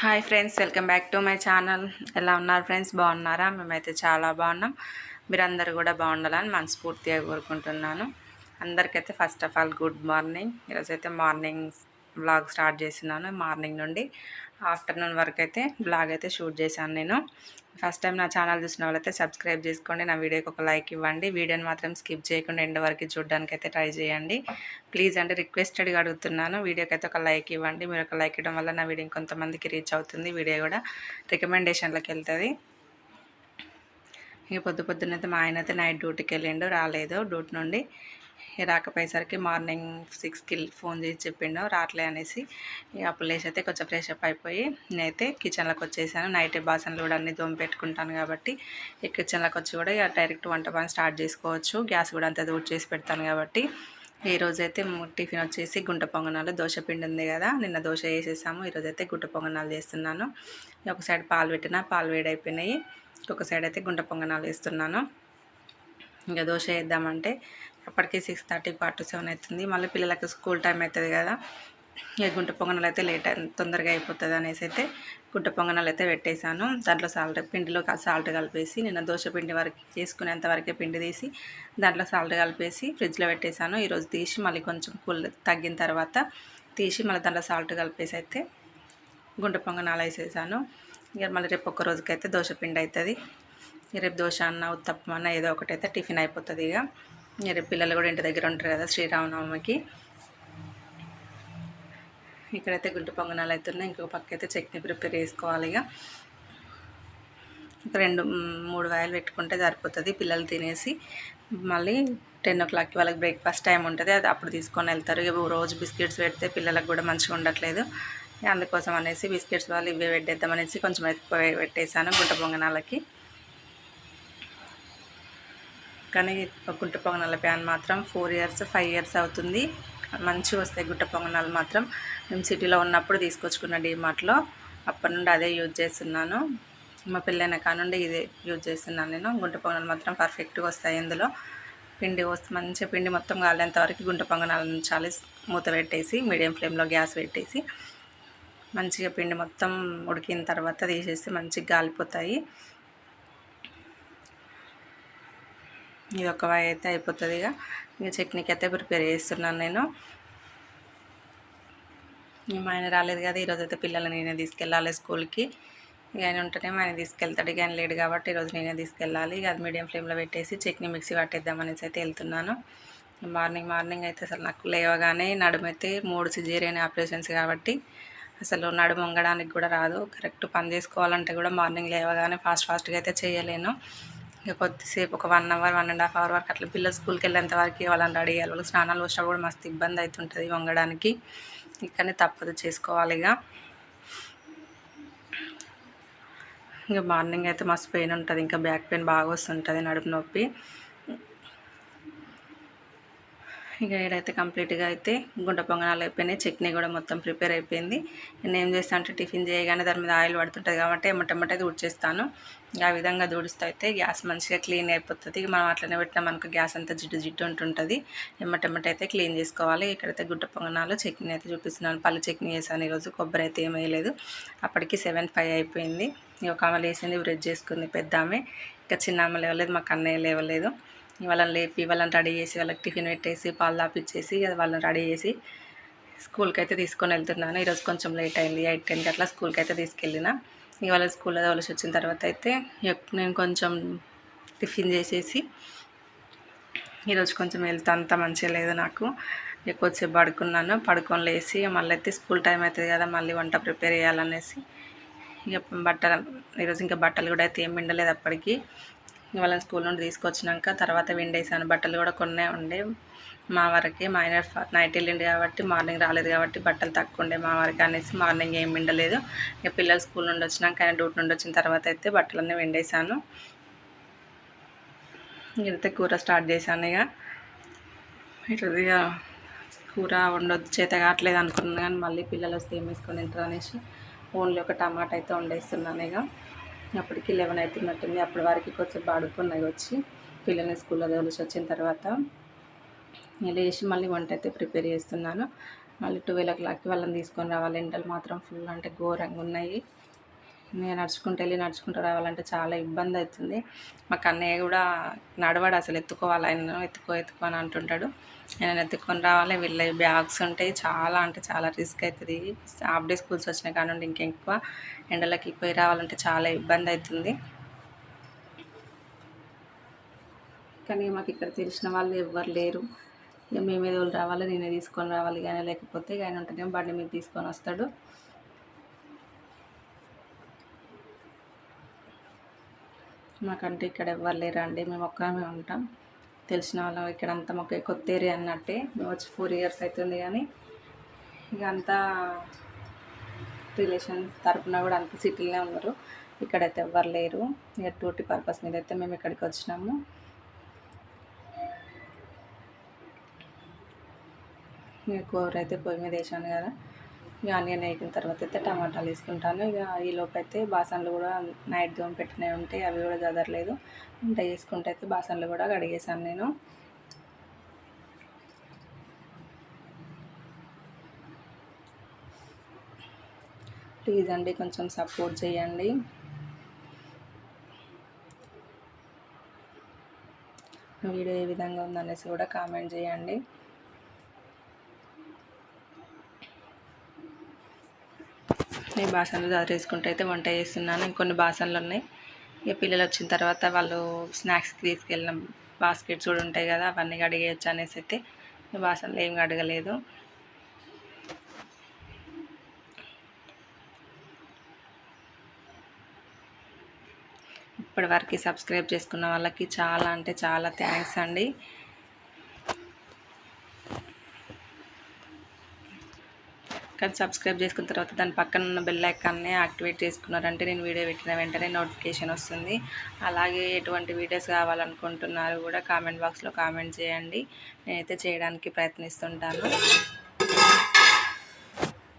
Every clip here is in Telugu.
Hi friends welcome back to my channel ఎలా ఉన్నారు ఫ్రెండ్స్ బాగున్నారా? మేమైతే చాలా బాగున్నాం. మీరందరూ కూడా బాగుండాలని మనస్ఫూర్తిగా కోరుకుంటున్నాను. అందరికైతే first of all good morning ఈరోజు అయితే మార్నింగ్ బ్లాగ్ స్టార్ట్ చేస్తున్నాను మార్నింగ్ నుండి. ఆఫ్టర్నూన్ వరకు అయితే బ్లాగ్ అయితే షూట్ చేశాను నేను. ఫస్ట్ టైం నా ఛానల్ చూసిన వాళ్ళైతే సబ్స్క్రైబ్ చేసుకోండి నా వీడియోకి ఒక లైక్ ఇవ్వండి. వీడియోని మాత్రం స్కిప్ చేయకుండా ఎండ్ వరకు చూడడానికి అయితే ట్రై చేయండి. ప్లీజ్ అంటే రిక్వెస్టెడ్గా అడుగుతున్నాను. వీడియోకి అయితే ఒక లైక్ ఇవ్వండి. మీరు ఒక లైక్ ఇవ్వడం వల్ల నా వీడియో కొంతమందికి రీచ్ అవుతుంది. వీడియో కూడా రికమెండేషన్లోకి వెళ్తుంది. ఇక పొద్దు పొద్దునైతే మా ఆయన అయితే నైట్ డ్యూటీకి వెళ్ళిండు రాలేదు. డ్యూటీ నుండి రాకపోయేసరికి మార్నింగ్ సిక్స్కి ఫోన్ చేసి చెప్పిండు. రాట్లే అనేసి ఇక అప్పుడు లేచి అయితే కొంచెం ఫ్రెష్ అప్ అయిపోయి నేనైతే కిచెన్లోకి వచ్చేసాను. నైట్ బాసన్లు కూడా అన్ని దోమ పెట్టుకుంటాను కాబట్టి ఈ కిచెన్లోకి వచ్చి కూడా ఇక డైరెక్ట్ వంట పని స్టార్ట్ చేసుకోవచ్చు. గ్యాస్ కూడా అంతా దూడ్ చేసి పెడతాను కాబట్టి ఈ రోజైతే టిఫిన్ వచ్చేసి గుంట పొంగనాలు దోశ పిండి ఉంది కదా నిన్న దోశ వేసేసాము. ఈరోజైతే గుంట పొంగనాలు చేస్తున్నాను. ఒక సైడ్ పాలు పెట్టిన పాలు వేడైపోయినాయి. ఒక సైడ్ అయితే గుంట పొంగనాలు వేస్తున్నాను. ఇంకా దోశ వేద్దామంటే అప్పటికి సిక్స్ థర్టీ ఫార్టీ సెవెన్ అవుతుంది. మళ్ళీ పిల్లలకు స్కూల్ టైం అవుతుంది కదా. ఇక గుంట పొంగనాలు అయితే లేట్ తొందరగా అయిపోతుంది అనేసి అయితే గుంట పొంగనాలు అయితే పెట్టేశాను. దాంట్లో సాల్ట్ పిండిలో సాల్ట్ కలిపేసి నిన్న దోశ పిండి వరకు చేసుకునేంత వరకే పిండి తీసి దాంట్లో సాల్ట్ కలిపేసి ఫ్రిడ్జ్లో పెట్టేశాను. ఈరోజు తీసి మళ్ళీ కొంచెం కూల్ తగ్గిన తర్వాత తీసి మళ్ళీ దాంట్లో సాల్ట్ కలిపేసి అయితే గుంట పొంగనాలు వేసేసాను. ఇక మళ్ళీ రేపు ఒక్క రోజుకైతే దోశ పిండి అవుతుంది. రేపు దోశ అన్న ఉత్తప్పం అన్న ఏదో ఒకటి అయితే టిఫిన్ అయిపోతుంది ఇక. రేపు పిల్లలు కూడా ఇంటి దగ్గర ఉంటారు కదా శ్రీరామనవమికి. ఇక్కడైతే గుంటు పొంగనాలు అవుతున్నాయి ఇంకొక పక్క అయితే చట్నీ ప్రిపేర్ చేసుకోవాలి ఇక. రెండు మూడు వాయిలు పెట్టుకుంటే సరిపోతుంది. పిల్లలు తినేసి మళ్ళీ టెన్ ఓ క్లాక్కి వాళ్ళకి బ్రేక్ఫాస్ట్ టైం ఉంటుంది. అది అప్పుడు తీసుకొని వెళ్తారు. ఇక రోజు బిస్కెట్స్ పెడితే పిల్లలకు కూడా మంచిగా ఉండట్లేదు. అందుకోసం అనేసి బిస్కెట్స్ వాళ్ళు ఇవే పెట్టేద్దాం అనేసి కొంచెం ఎక్కువ పెట్టేశాను గుంట పొంగనాలకి. కానీ గుట్ట పొంగనాల ప్యాన్ మాత్రం ఫోర్ ఇయర్స్ ఫైవ్ ఇయర్స్ అవుతుంది. మంచిగా వస్తాయి గుట్ట పొంగనాలు మాత్రం. మేము సిటీలో ఉన్నప్పుడు తీసుకొచ్చుకున్న డీమార్ట్లో అప్పటి నుండి అదే యూజ్ చేస్తున్నాను. మా పెళ్ళైన కానుండి ఇదే యూజ్ చేస్తున్నాను నేను. గుంట పొంగనాలు మాత్రం పర్ఫెక్ట్గా వస్తాయి ఇందులో. పిండి వస్తే మంచిగా పిండి మొత్తం కాలేంత వరకు గుంట పొంగనాలు ఉంచాలి మూత పెట్టేసి మీడియం ఫ్లేమ్లో గ్యాస్ పెట్టేసి మంచిగా పిండి మొత్తం ఉడికిన తర్వాత తీసేసి మంచిగా గాలిపోతాయి. ఇది ఒక వాయి అయితే అయిపోతుంది ఇక. ఇక చట్నీకి అయితే ప్రిపేర్ చేస్తున్నాను నేను. మా ఆయన రాలేదు కదా ఈరోజు అయితే పిల్లల్ని నేనే తీసుకెళ్ళాలి స్కూల్కి. ఇక ఆయన ఉంటేనే ఆయన తీసుకెళ్తాడు. ఇక ఆయన లేడు కాబట్టి ఈరోజు నేనే తీసుకెళ్ళాలి. ఇక అది మీడియం ఫ్లేమ్లో పెట్టేసి చట్నీ మిక్సీ పట్టేద్దామనేసి అయితే వెళ్తున్నాను. మార్నింగ్ మార్నింగ్ అయితే అసలు నాకు లేవగానే నడుమైతే మూడు సిజేరియన్ ఆపరేషన్స్ కాబట్టి అసలు నడుము వంగడానికి కూడా రాదు. కరెక్ట్ పని చేసుకోవాలంటే కూడా మార్నింగ్ లేవగానే ఫాస్ట్ ఫాస్ట్గా అయితే చేయలేను. ఇక కొద్దిసేపు ఒక one hour one and half hour వరకు అట్లా పిల్లలు స్కూల్కి వెళ్ళేంత వరకు వాళ్ళని రెడీ చేయాలి. వాళ్ళకి స్నానాలు వచ్చినప్పుడు కూడా మస్తు ఇబ్బంది అవుతుంటుంది వంగడానికి. ఇక్కడనే తప్పదు చేసుకోవాలి ఇక. ఇంకా మార్నింగ్ అయితే మస్తు పెయిన్ ఉంటుంది ఇంకా బ్యాక్ పెయిన్ బాగా వస్తుంటుంది నడుపు నొప్పి. ఇక ఏడైతే కంప్లీట్గా అయితే గుంట పొంగనాలు అయిపోయినాయి. చట్నీ కూడా మొత్తం ప్రిపేర్ అయిపోయింది. నేను ఏం చేస్తాను అంటే టిఫిన్ చేయగానే దాని మీద ఆయిల్ పడుతుంటుంది కాబట్టి ఎమ్మటెమ్మటే ఊడ్చేస్తాను ఆ విధంగా దూడిస్తే అయితే గ్యాస్ మంచిగా క్లీన్ అయిపోతుంది. మనం అట్లనే పెట్టినా మనకు గ్యాస్ అంతా జిడ్డు జిడ్డు ఉంటుంటుంది. ఎమ్మటెమ్మటే అయితే క్లీన్ చేసుకోవాలి. ఇక్కడైతే గుడ్డ పొంగనాలు చట్నీ అయితే చూపిస్తున్నాను. పళ్ళు చట్నీ చేశాను ఈరోజు. కొబ్బరి అయితే ఏమీ లేదు అప్పటికి సెవెన్ ఫైవ్ అయిపోయింది. ఒక ఆమె లేచింది బ్రెడ్ చేసుకుంది పెద్ద ఆమె. ఇంకా చిన్న ఆమె లేవలేదు మాకు అన్నయ్య లేవలేదు. వాళ్ళని లేపి వాళ్ళని రెడీ చేసి వాళ్ళకి టిఫిన్ పెట్టేసి పాలు తాపిచ్చేసి వాళ్ళని రెడీ చేసి స్కూల్కి అయితే తీసుకొని వెళ్తున్నాను. ఈరోజు కొంచెం లేట్ అయింది ఎయిట్ టెన్కి అట్లా స్కూల్కి అయితే తీసుకెళ్ళిన ఇవాళ స్కూల్లో తోలిసి వచ్చిన తర్వాత అయితే నేను కొంచెం టిఫిన్ చేసేసి ఈరోజు కొంచెం వెళ్తే అంత మంచిగా లేదు నాకు. ఎక్కువసేపు పడుకున్నాను. పడుకొని లేచి మళ్ళీ అయితే స్కూల్ టైం అవుతుంది కదా మళ్ళీ వంట ప్రిపేర్ చేయాలనేసి. ఇక బట్టలు ఈరోజు ఇంకా బట్టలు కూడా అయితే ఏం ఉండలేదు అప్పటికి. వాళ్ళని స్కూల్ నుండి తీసుకొచ్చినాక తర్వాత విండేసాను. బట్టలు కూడా కొన్నే ఉండే. మా వారికి మా ఆయన నైట్ వెళ్ళిండు కాబట్టి మార్నింగ్ రాలేదు కాబట్టి బట్టలు తక్కువ ఉండే మా వారికి అనేసి మార్నింగ్ ఏం విండలేదు. ఇక పిల్లలు స్కూల్ నుండి వచ్చినాక ఆయన డ్యూటీ నుండి వచ్చిన తర్వాత అయితే బట్టలన్నీ విండేసాను. ఇదైతే కూర స్టార్ట్ చేశాను ఇక. ఇట్లా కూర ఉండొద్దు చేత కావట్లేదు అనుకున్నాను కానీ మళ్ళీ పిల్లలు వస్తే ఏం వేసుకొని తింటారు అనేసి ఓన్లీ ఒక టమాటా అయితే వండేస్తున్నాను ఇక. అప్పటికి లెవెన్ అవుతున్నట్టుంది అప్పటి వరకు కొంచెం పాడుకున్నాయి వచ్చి పిల్లల్ని స్కూల్లో తోలిసి వచ్చిన తర్వాత లేచి మళ్ళీ వంట అయితే ప్రిపేర్ చేస్తున్నాను. మళ్ళీ ట్వెల్వ్ ఓ క్లాక్కి వాళ్ళని తీసుకొని రావాలి. ఎండలు మాత్రం ఫుల్ అంటే ఘోరంగా ఉన్నాయి. నేను నడుచుకుంటూ వెళ్ళి నడుచుకుంటూ రావాలంటే చాలా ఇబ్బంది అవుతుంది. మా కన్నయ్య కూడా నడవడు అసలు ఎత్తుకోవాలి ఆయన ఎత్తుకో ఎత్తుకో అని అంటుంటాడు. నేను ఎత్తుకొని రావాలి. వీళ్ళ బ్యాగ్స్ ఉంటాయి. చాలా అంటే చాలా రిస్క్ అవుతుంది హాఫ్ డే స్కూల్స్ వచ్చినాయి కానీ ఇంకెక్కువ ఎండలకి పోయి రావాలంటే చాలా ఇబ్బంది అవుతుంది కానీ మాకు ఇక్కడ తెలిసిన వాళ్ళు ఎవ్వరు లేరు. ఇక మేమే వాళ్ళు రావాలి నేనే తీసుకొని రావాలి కానీ లేకపోతే ఆయన ఉంటేనేమో బండి మీద తీసుకొని వస్తాడు. మాకంటే ఇక్కడ ఎవ్వరు లేరండి. మేము ఒక్కమే ఉంటాం. తెలిసిన వాళ్ళం. ఇక్కడ అంతా మాకు కొత్త ఏరియా అన్నట్టే. మేము వచ్చి ఫోర్ ఇయర్స్ అవుతుంది కానీ ఇక అంతా రిలేషన్స్ తరఫున కూడా అంత సిటీలోనే ఉన్నారు. ఇక్కడైతే ఎవ్వరు లేరు. ఇక టూటీ పర్పస్ మీద అయితే మేము ఇక్కడికి వచ్చినాము. మీ కూర అయితే పొయ్యి మీద వేసాను కదా. ఇక ఆనియన్ వేగిన తర్వాత అయితే టమాటాలు వేసుకుంటాను. ఇక ఈ లోపు అయితే బాసన్లు కూడా నైట్ దోమ పెట్టినవి ఉంటాయి అవి కూడా చదరలేదు. వంట చేసుకుంటే అయితే బాసన్లు కూడా కడిగేసాను నేను. ప్లీజ్ అండి కొంచెం సపోర్ట్ చేయండి. వీడియో ఏ విధంగా ఉందనేసి కూడా కామెంట్ చేయండి. నేను బాసనలు చదివేసుకుంటూ అయితే వంట చేస్తున్నాను. ఇంకొన్ని బాసనలు ఉన్నాయి. ఇక పిల్లలు వచ్చిన తర్వాత వాళ్ళు స్నాక్స్కి తీసుకెళ్ళిన బాస్కెట్స్ కూడా ఉంటాయి కదా అవన్నీ కడిగేయచ్చు అనేసి అయితే బాసనలు ఏం కడగలేదు. ఇప్పటి వరకు సబ్స్క్రైబ్ చేసుకున్న వాళ్ళకి చాలా అంటే చాలా థ్యాంక్స్ అండి. కానీ సబ్స్క్రైబ్ చేసుకున్న తర్వాత దాని పక్కన ఉన్న బెల్ ఐకాన్ని యాక్టివేట్ చేసుకున్నారంటే నేను వీడియో పెట్టిన వెంటనే నోటిఫికేషన్ వస్తుంది. అలాగే ఎటువంటి వీడియోస్ కావాలనుకుంటున్నారు కూడా కామెంట్ బాక్స్లో కామెంట్ చేయండి. నేనైతే చేయడానికి ప్రయత్నిస్తుంటాను.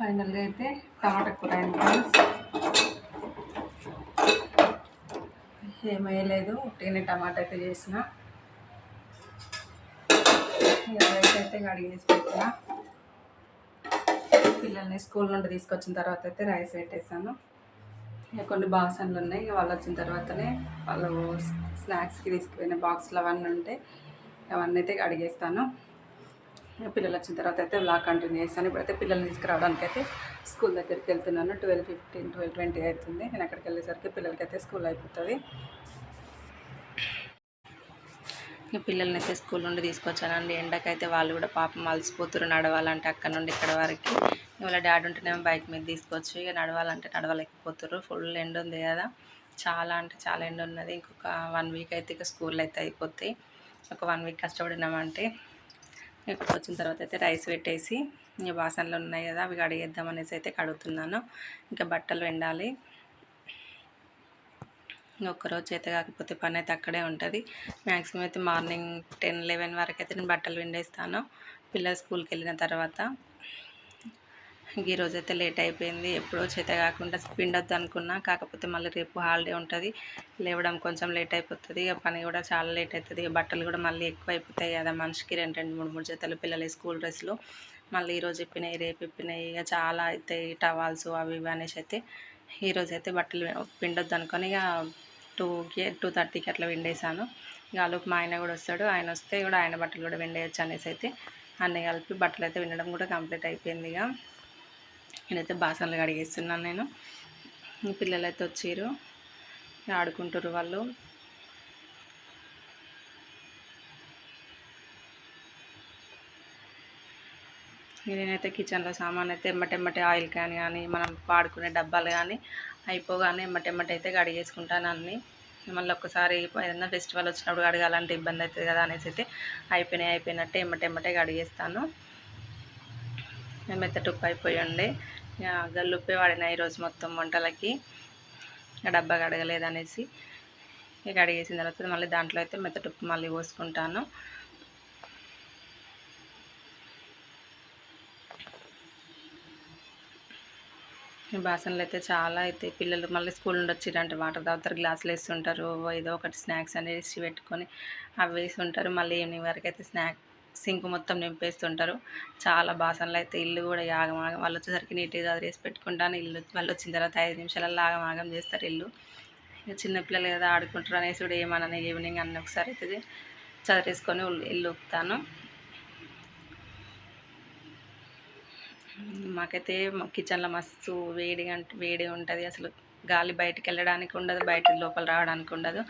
ఫైనల్గా అయితే టమాటా కూర ఏమయ్యలేదు ఉట్టిన టమాటా అయితే చేసిన. అయితే కడిగేసి పెట్టిన. పిల్లల్ని స్కూల్ నుండి తీసుకొచ్చిన తర్వాత అయితే రైస్ పెట్టేసాను ఇక కొన్ని బాక్సన్లు ఉన్నాయి. వాళ్ళు వచ్చిన తర్వాతనే వాళ్ళు స్నాక్స్కి తీసుకుపోయిన బాక్స్లు అవన్నీ ఉంటే అవన్నీ అయితే అడిగేస్తాను. పిల్లలు వచ్చిన తర్వాత అయితే బ్లాగ్ కంటిన్యూ చేస్తాను. ఇప్పుడైతే పిల్లల్ని తీసుకురావడానికి అయితే స్కూల్ దగ్గరికి వెళ్తున్నాను. ట్వెల్వ్ ఫిఫ్టీన్ ట్వెల్వ్ ట్వంటీ అవుతుంది. నేను అక్కడికి వెళ్ళేసరికి పిల్లలకి అయితే స్కూల్ అయిపోతుంది. పిల్లల్ని అయితే స్కూల్ నుండి తీసుకొచ్చానండి. ఎండకైతే వాళ్ళు కూడా పాపం అలసిపోతున్నారు నడవాలంటే అక్కడ నుండి ఇక్కడ వరకు. ఇవాళ డాడీ ఉంటేనేమో బైక్ మీద తీసుకొచ్చి ఇక నడవాలంటే నడవలేకపోతున్నారు ఫుల్ ఎండ ఉంది కదా. చాలా అంటే చాలా ఎండ ఉన్నది. ఇంకొక వన్ వీక్ అయితే ఇక స్కూల్ అయితే అయిపోతాయి ఒక వన్ వీక్ కష్టపడినామంటే ఇక్కడికి వచ్చిన తర్వాత అయితే రైస్ పెట్టేసి ఇంకా బాసనలు ఉన్నాయి కదా అవి కడిగేద్దాం అనేసి అయితే కడుగుతున్నాను. ఇంకా బట్టలు ఎండాలి ఒక్కరోజు చేత కాకపోతే పని అయితే అక్కడే ఉంటుంది. మ్యాక్సిమం అయితే మార్నింగ్ టెన్ లెవెన్ వరకు అయితే నేను బట్టలు విండేస్తాను. పిల్లలు స్కూల్కి వెళ్ళిన తర్వాత. ఈరోజు అయితే లేట్ అయిపోయింది. ఎప్పుడో చేత కాకుండా పిండొద్దు అనుకున్నా. కాకపోతే మళ్ళీ రేపు హాలిడే ఉంటుంది. లేవడం కొంచెం లేట్ అయిపోతుంది. ఇక పని కూడా చాలా లేట్ అవుతుంది ఇక బట్టలు కూడా మళ్ళీ ఎక్కువ అయిపోతాయి కదా మనిషికి. రెండు రెండు మూడు మూడు జతలు పిల్లలు స్కూల్ డ్రెస్సులు. మళ్ళీ ఈరోజు ఇప్పినాయి రేపు ఇప్పినాయి. ఇక చాలా అవుతాయి టవాల్స్ అవి ఇవి అనేసి అయితే ఈరోజు అయితే బట్టలు పిండొద్దు అనుకొని ఇక టూకి టూ థర్టీకి అట్లా విండేసాను ఇక మా ఆయన కూడా వస్తాడు. ఆయన వస్తే కూడా ఆయన బట్టలు కూడా విండేయచ్చు అనేసి అయితే అన్నీ కలిపి బట్టలు అయితే వినడం కూడా కంప్లీట్ అయిపోయింది ఇక. నేనైతే బాసనలు కడిగేస్తున్నాను నేను. పిల్లలు అయితే వచ్చారు. ఆడుకుంటారు వాళ్ళు. నేనైతే కిచెన్లో సామాన్ అయితే ఎమ్మటెమ్మటే ఆయిల్ కానీ కానీ మనం వాడుకునే డబ్బాలు కానీ అయిపోగానే ఎమ్మటెమ్మట అయితే కడిగేసుకుంటాను అన్నీ. మళ్ళీ ఒక్కసారి ఏదైనా ఫెస్టివల్ వచ్చినప్పుడు కడగాలంటే ఇబ్బంది అవుతుంది కదా అనేసి అయితే అయిపోయినాయి అయిపోయినట్టే ఎమ్మటెమ్మటే కడిగేస్తాను. మెత్తటి ఉప్పు అయిపోయి ఉండే. గల్లుప్పే వాడిన ఈరోజు మొత్తం వంటలకి. డబ్బా కడగలేదు అనేసి ఇక కడిగేసిన తర్వాత మళ్ళీ దాంట్లో అయితే మెత్తటి ఉప్పు మళ్ళీ పోసుకుంటాను. బాసనలు అయితే చాలా అయితే పిల్లలు మళ్ళీ స్కూల్ నుండి వచ్చిరంటే. వాటర్ తాగుతారు గ్లాసులు వేస్తుంటారు ఏదో ఒకటి స్నాక్స్ అనేది పెట్టుకొని అవి వేసి ఉంటారు మళ్ళీ ఈవినింగ్ వరకు అయితే స్నాక్ సింక్ మొత్తం నింపేస్తుంటారు. చాలా బాసనలు అయితే ఇల్లు కూడా ఆగమాగం వాళ్ళు వచ్చేసరికి నీట్గా చదివేసి పెట్టుకుంటాను. ఇల్లు వాళ్ళు వచ్చిన తర్వాత ఐదు నిమిషాలలో ఆగమాగం చేస్తారు ఇల్లు. ఇక చిన్నపిల్లలు కదా ఆడుకుంటారు అనేసి కూడా ఏమన్నా ఈవినింగ్ అన్న ఒకసారి అయితే చదివేసుకొని ఇల్లు ఊపుతాను. మాకైతే కిచెన్లో మస్తు వేడిగా వేడి ఉంటుంది. అసలు గాలి బయటికి వెళ్ళడానికి ఉండదు బయట లోపల రావడానికి ఉండదు.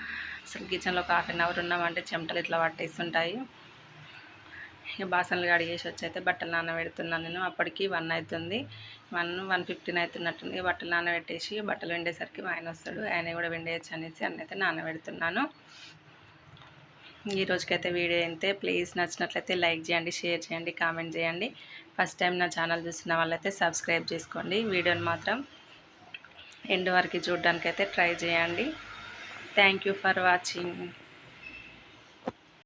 అసలు కిచెన్లో ఒక హాఫ్ అన్ అవర్ ఉన్నామంటే చెమటలు ఇట్లా పట్టేస్తుంటాయి. ఇక బాసనలు కడిగేసి వచ్చి అయితే బట్టలు నానబెడుతున్నాను నేను. అప్పటికి వన్ అవుతుంది వన్ వన్ ఫిఫ్టీన్ అవుతున్నట్టుంది బట్టలు నానబెట్టేసి బట్టలు వెండేసరికి మా ఆయన వస్తాడు. ఆయన కూడా వెండేయచ్చు అనేసి అన్నైతే అయితే నానబెడుతున్నాను. ఈ రోజుకైతే వీడియో అయితే ప్లీజ్ నచ్చినట్లయితే లైక్ చేయండి షేర్ చేయండి కామెంట్ చేయండి. ఫస్ట్ టైం నా ఛానల్ చూసిన వాళ్ళైతే సబ్స్క్రైబ్ చేసుకోండి. వీడియోని మాత్రం ఎండ్ వరకు చూడడానికి అయితే ట్రై చేయండి. Thank you for watching.